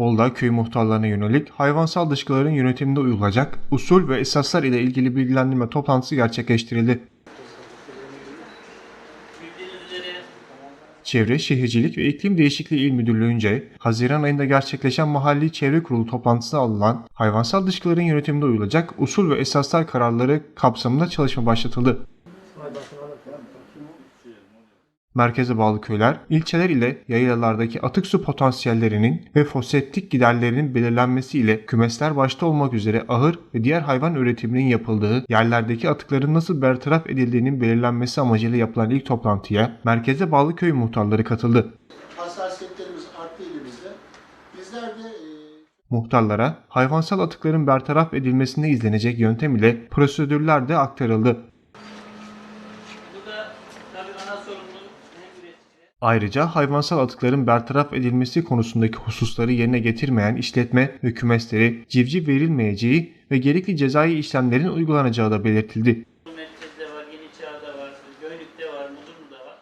Bolu köy muhtarlarına yönelik hayvansal dışkıların yönetiminde uyulacak usul ve esaslar ile ilgili bilgilendirme toplantısı gerçekleştirildi. Çevre, Şehircilik ve İklim Değişikliği İl Müdürlüğü'nce Haziran ayında gerçekleşen mahalli çevre kurulu toplantısına alınan hayvansal dışkıların yönetiminde uyulacak usul ve esaslar kararları kapsamında çalışma başlatıldı. Merkeze bağlı köyler, ilçeler ile yaylalardaki atık su potansiyellerinin ve foseptik giderlerinin belirlenmesi ile kümesler başta olmak üzere ahır ve diğer hayvan üretiminin yapıldığı yerlerdeki atıkların nasıl bertaraf edildiğinin belirlenmesi amacıyla yapılan ilk toplantıya merkeze bağlı köy muhtarları katıldı. hassasiyetlerimiz arttı elimizde. Bizler de e, Muhtarlara hayvansal atıkların bertaraf edilmesinde izlenecek yöntem ile prosedürler de aktarıldı. Ayrıca hayvansal atıkların bertaraf edilmesi konusundaki hususları yerine getirmeyen işletme ve kümesleri civciv verilmeyeceği ve gerekli cezai işlemlerin uygulanacağı da belirtildi. merkezde var, Yeni Çağ'da var, Göynük'te var, Mudurnu'da var.